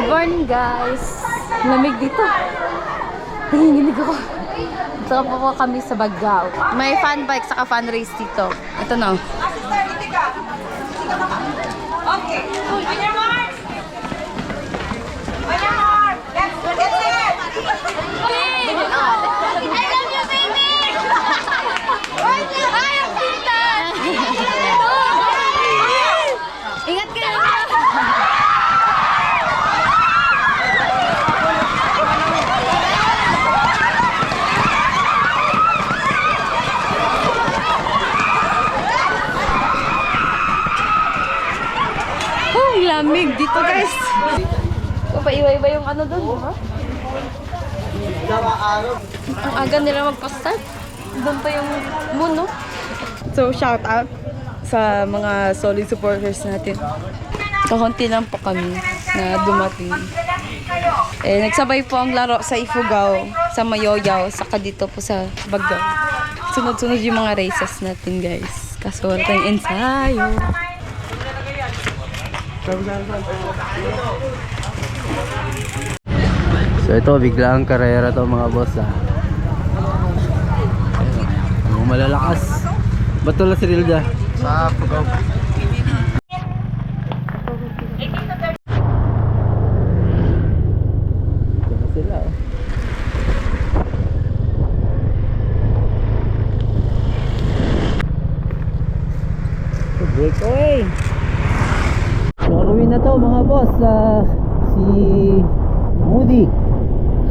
Good morning guys. Lamig dito. Nanginginig ako. Dito po po kami sa Baggao. May fan bike saka fan race dito. Ito na. Okay. On your mark. On your mark. Let's go. Get set. I love you, baby! Ay, ang pintan! Ingat kayo! Oh, ang lamig dito guys. Paiwa-iba yung ano doon. Ha? Ang aga nila magpa-start. Doon pa yung moon, no? So, shout out sa mga solid supporters natin. Kahunti lang po kami na dumating. Eh, nagsabay po ang laro sa Ifugao, sa Mayoyaw, saka dito po sa Baggao. Sunod-sunod yung mga races natin, guys. Kaso wala tayong ensayo. So ito, biglang karera to mga boss ha. Ang malalakas. Ba't wala si Rilda? Sa Pugaw. sila oh. So, breakaway. Norway na to mga boss. Ah, si Moody.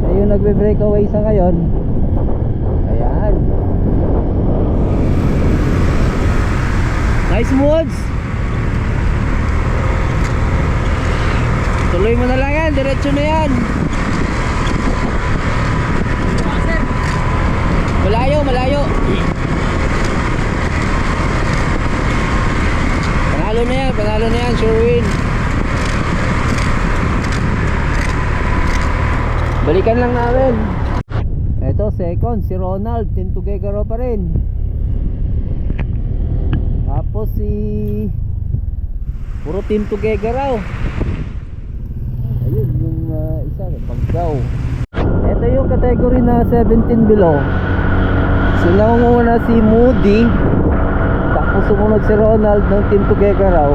Siya yung nagbe-breakaway sa ngayon. Ayan. Nice moods. Tuloy mo na lang yan. Diretso na yan. Malayo, malayo. Panalo na yan, panalo na yan, sure win. Balikan lang namin. Ito, second, si Ronald, Team Tugegaro pa rin. Tapos si... Puro Team Tugegaraw. Ayun, yung uh, isa, Paggaw. Ito yung category na 17 below. So, naunguna si Moody. Tapos sumunod si Ronald ng Team Tugegaraw.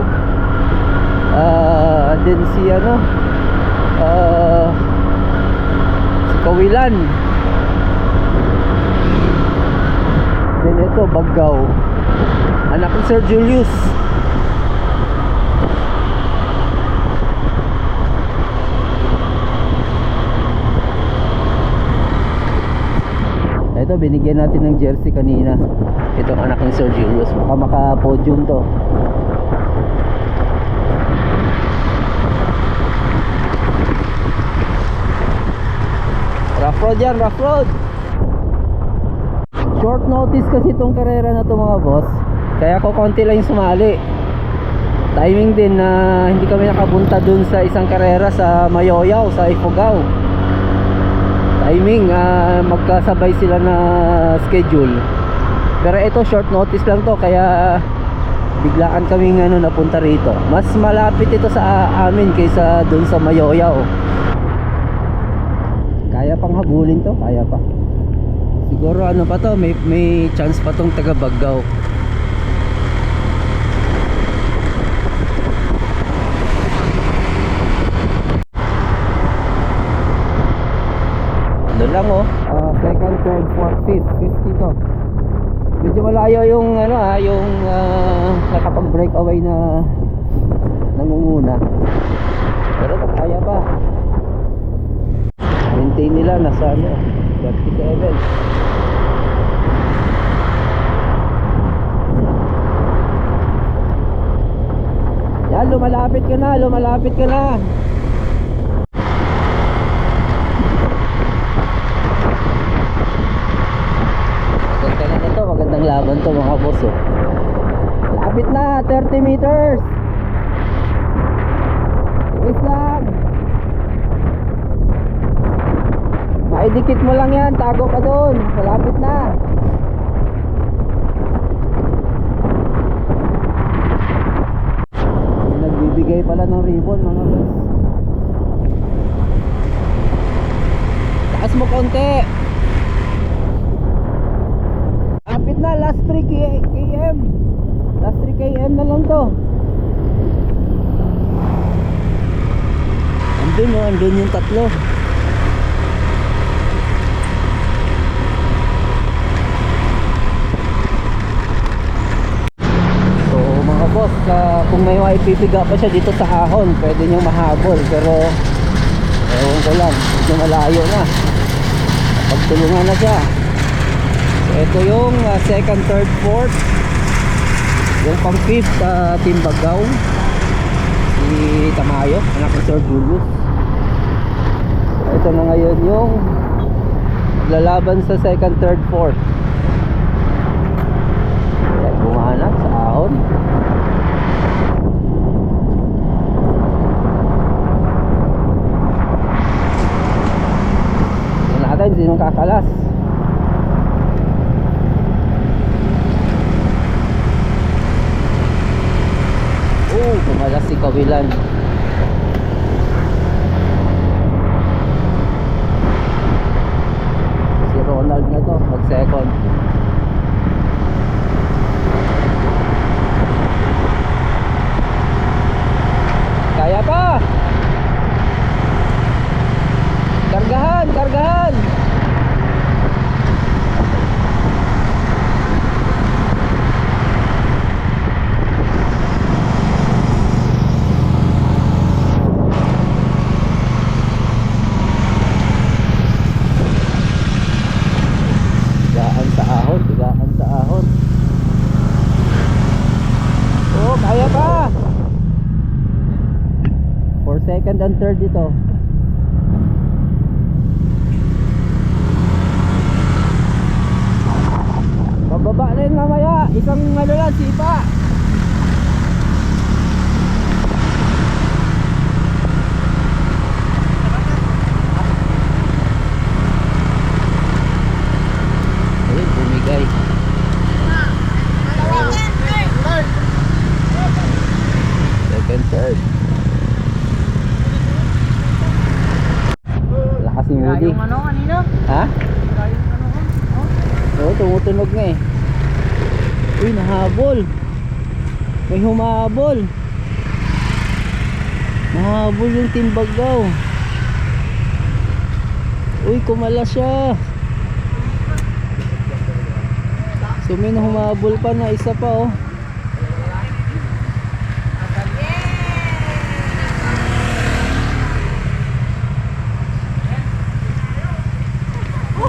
Ah, and then si ano, ah, si Kawilan. Then ito, Baggaw. Anak ni Sir Julius. Ito, binigyan natin ng jersey kanina. Itong anak ni Sir Julius. Baka maka-podium to. Rough road yan, rough road. Short notice kasi itong karera na to mga boss. Kaya ko konti lang yung sumali. Timing din na hindi kami nakapunta dun sa isang karera sa Mayoyaw, sa Ifugao. Timing, ah, magkasabay sila na schedule. Pero ito short notice lang to kaya biglaan kaming ano napunta rito. Mas malapit ito sa amin kaysa dun sa Mayoyaw. Kaya pang habulin to, kaya pa. Siguro ano pa to, may may chance pa tong taga Baggaw. Ano lang oh, ah, second, third, fourth, fifth, 50 to. Medyo malayo yung ano ah, yung uh, nakapag breakaway na nangunguna. Pero kaya pa. Maintain nila nasa ano, 37. Yan, lumalapit ka na, lumalapit ka na. Maganda na ito, magandang laban to mga boss oh. Lapit na, 30 meters. Tiis lang. Maidikit mo lang yan, tago ka doon. Malapit na. Nagbibigay pala ng ribbon mga boss. Taas mo konti. Kapit na, last 3 K- km. Last 3 km na lang to. Andun o, andun yung tatlo. So mga boss, ah, kung may maipipiga pa siya dito sa ahon, pwede nyo mahabol. Pero, ewan ko lang, medyo malayo na. Pagtulungan na siya. So ito yung ah, second, third, fourth. Yung pang fifth, uh, Team Bagaw. Si Tamayo, anak ni Sir Julius. So ito na ngayon yung lalaban sa second, third, fourth. Ayan, bumanat sa ahon. Tingnan natin sinong kakalas. Oh, kumalas si Kawilan. Si Ronald na to, mag second. Kaya pa! Kargahan, kargahan! Tigaan sa ahon, tigaan sa ahon. Oh, kaya pa! For second and third dito. Pababa na yun mamaya. Isang ano lang, sipa. Ayun, bumigay. Second, third. Lakas ni Woody. ano kanina? Ha? Oo, tumutunog nga eh. Uy, nahabol. May humahabol. Nahabol yung timbagaw. Uy, kumala siya. So may humahabol pa na isa pa oh.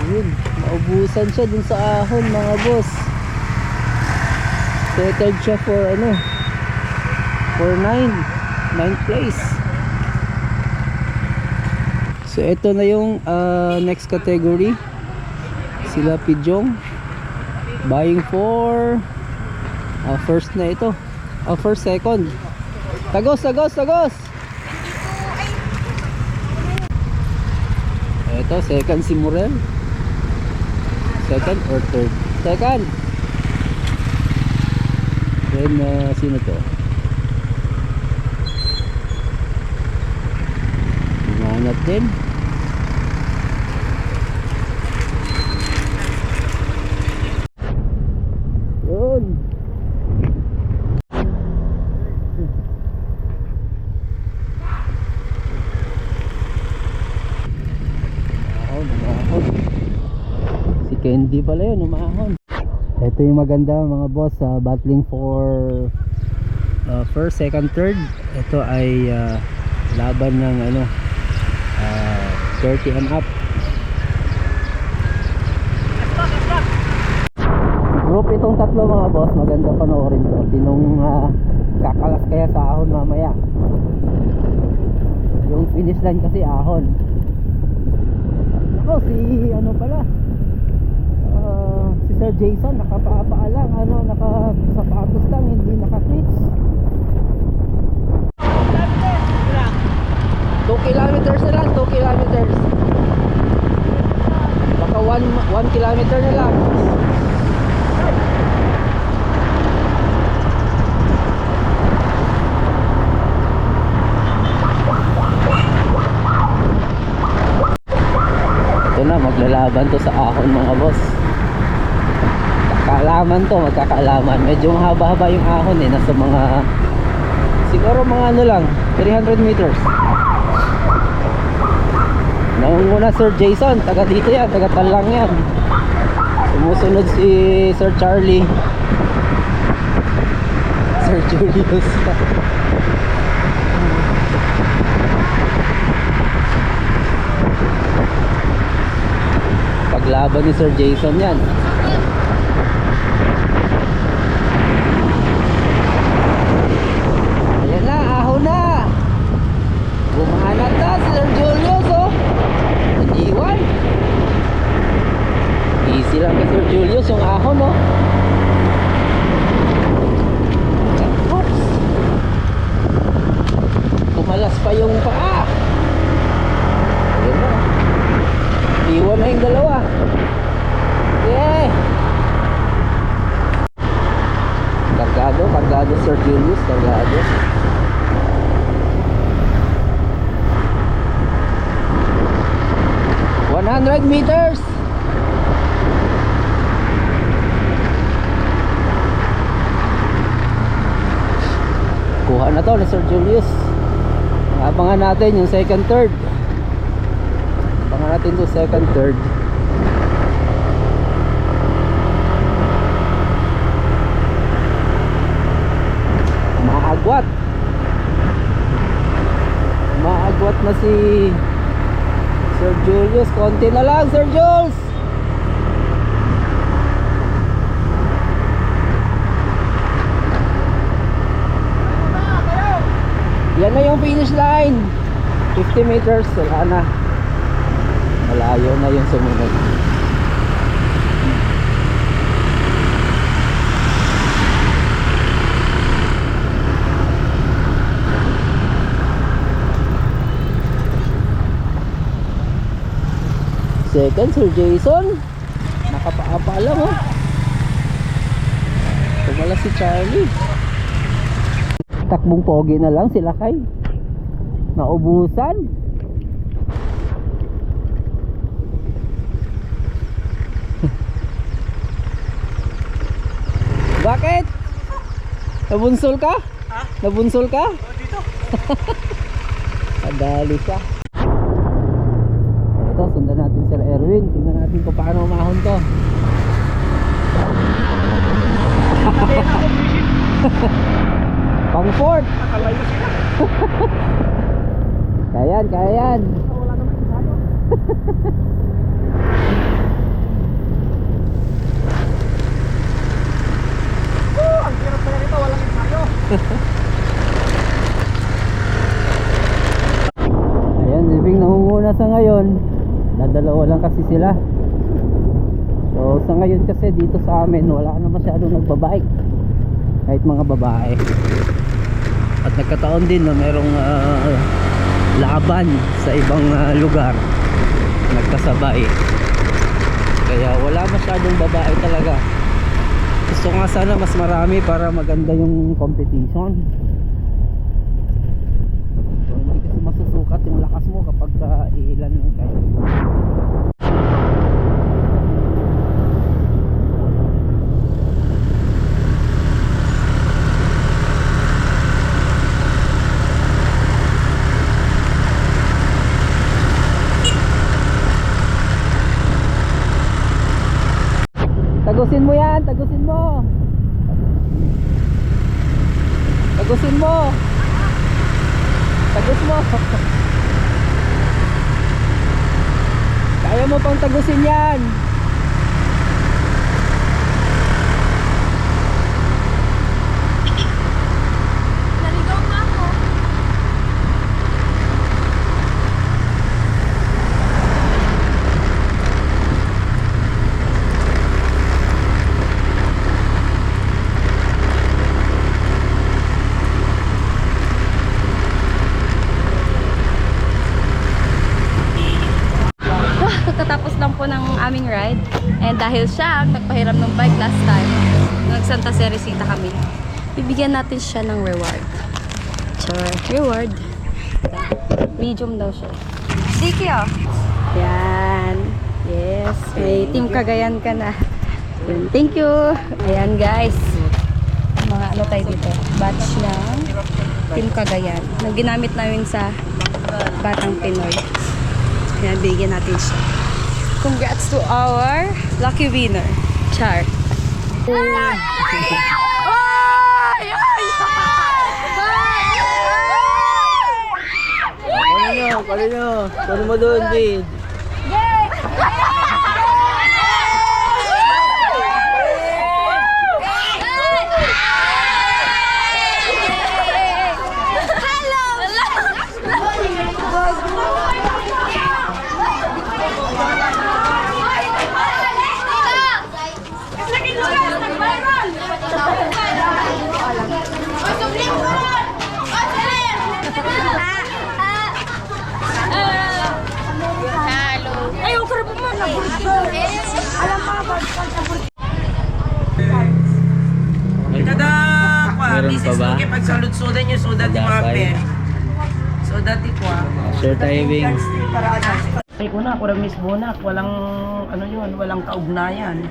Ayun, siya dun sa ahon mga boss. Settled siya for ano, for 9, 9th place. So ito na yung ah, next category. Sila Pidjong. Buying for ah, first na ito. Ah, first, second. Tagos, tagos, tagos! Ito, second si Murel. Second or third? Second. Then, uh, sino to? Umanat din. Yun. Umahon, umahon. Si Candy pala yun, umahon. Ito yung maganda mga boss, ah, battling for ah, first, second, third. Ito ay ah, laban ng ano, ah, 30 and up. Group itong tatlo mga boss, maganda panoorin to. Sinong ah, kakalas kaya sa ahon mamaya. Yung finish line kasi ahon. Ako si ano pala si Sir Jason nakapaapa lang ano nakasapatos lang hindi naka-cleats 2 kilometers na lang 2 kilometers. Baka 1 kilometer na lang. Ito na Maglalaban to sa ahon mga boss. Kaalaman to, magkakaalaman. Medyo mahaba-haba yung ahon eh. Nasa mga, siguro mga ano lang, 300 meters. Nangunguna Sir Jason, taga dito yan, taga Talang yan. Sumusunod si Sir Charlie. Sir Julius. Paglaban ni Sir Jason yan. 100 meters. Kuha na to ni Sir Julius. Abangan natin yung second third. Abangan natin yung second third. Maagwat. Maagwat na si Sir Julius. Konti na lang, Sir Jules. Yan na yung finish line. 50 meters, wala na. Malayo na yung sumunod. Second, Sir Jason. Nakapaapa lang, oh. Tumala si Charlie. Takbong pogi na lang sila kay. Naubusan. Bakit? Nabunsol ka? Ha? Nabunsol ka? Oo, dito. Adali ka. Ito, sundan natin Sir Tingnan natin kung paano umahon to. Pang fort. Kayan, kayan. Ayan, sibing nangunguna sa ngayon. Dadalawa lang kasi sila. So sa ngayon kasi dito sa amin wala na masyadong nagbabike. Kahit mga babae. At nagkataon din na merong ah, laban sa ibang ah, lugar. Nagkasabay. Kaya wala masyadong babae talaga. Gusto nga sana mas marami para maganda yung competition. So, hindi kasi masusukat yung lakas mo kapag ka iilan lang kayo. Tagusin mo yan, tagusin mo. Tagusin mo. Tagus mo. Kaya mo pang tagusin yan. Naligaw nga ako. Kakatapos lang po ng aming ride. And dahil siya ang nagpahiram ng bike last time, nag Santa Teresita kami, bibigyan natin siya ng reward. Char, reward. Medium daw siya. Sige oh. Yan. Yes, may Team Cagayan ka na. Thank you. Ayan guys. Mga ano tayo dito, batch ng Team Cagayan. Na ginamit namin sa Batang Pinoy. Kaya bigyan natin siya. Congrats to our lucky winner, Char. Ano nyo? Ano nyo? Ano mo doon, Jade? Ayaw ko rin mo na Alam mo, Tada! Meron This pa is ba? okay. Pag salud-sudan nyo, sudat ni Dapat. Mape. Sudat Kwa. Sure timing. Ay, kuna, kurang miss bonak. Walang, ano yun, walang kaugnayan.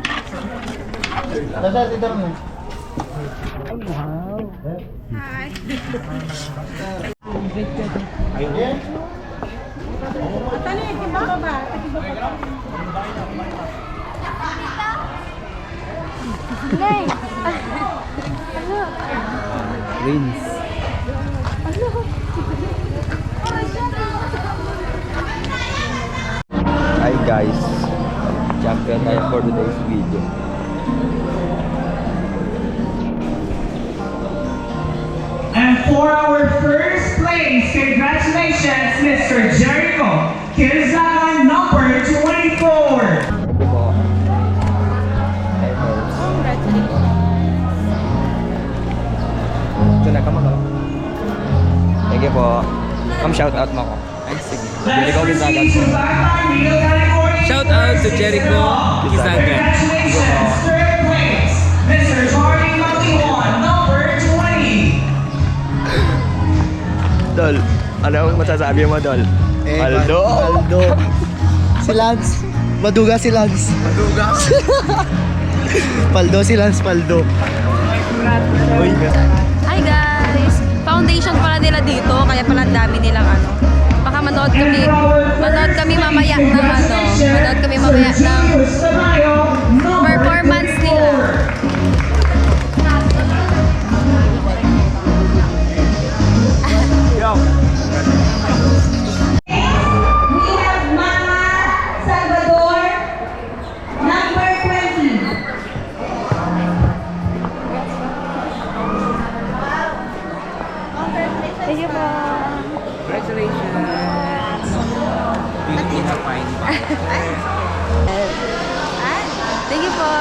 Wins. Hi guys. Champion tayo for today's video. And for our first place, congratulations, Mr. Jericho Kizana, number 24. Po. Come shout out mo ko. Ay, sige. Let's rin proceed to Jericho place, Mr. Charlie Matiwan, number 20. Dol, ano ang masasabi mo, Dol? Eh, Aldo! Aldo. si Lance. Maduga si Lance. Maduga? paldo si Lance, paldo. Uy! Foundation pala nila dito, kaya pala dami nilang ano. Baka manood kami, manood kami mamaya ng ano, manood kami mamaya ng Thank you po.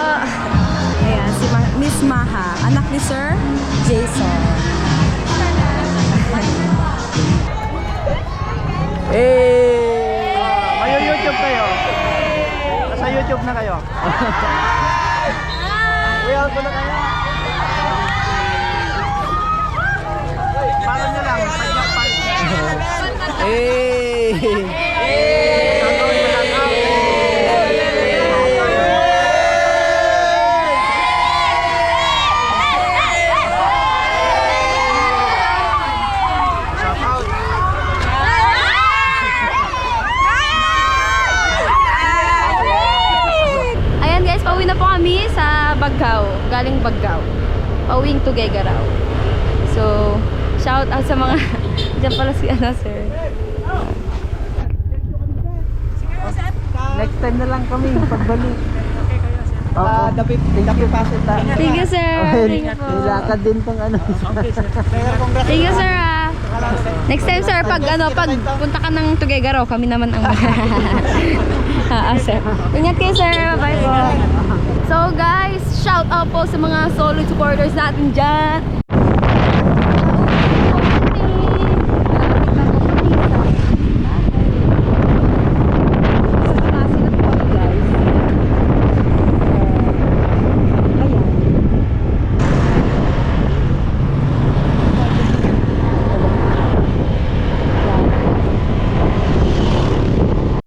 Ayan, si Ma- Miss Maha, anak ni Sir Jason. Hey! Mayo YouTube kayo. Sa YouTube na kayo. Uy, ako na kayo. Parang nyo lang. Pa. Hey! Ayan guys, pauwi na po kami sa Baggao. Galing Baggao. Pauwing to Gegaraw. So, shout out sa mga... Diyan pala si ano, sir. Next time na lang kami. Pagbalik. Ah, dapit, dapit pasit ta. Thank you, sir. Thank you po. Nilakad din tong ano. Thank you, sir. ah. Next time, sir, pag ano, pag punta ka ng Tugegaraw, kami naman ang... ah, ah, sir. Ingat kayo, sir. Bye po. So, guys, shout out po sa mga solid supporters natin dyan.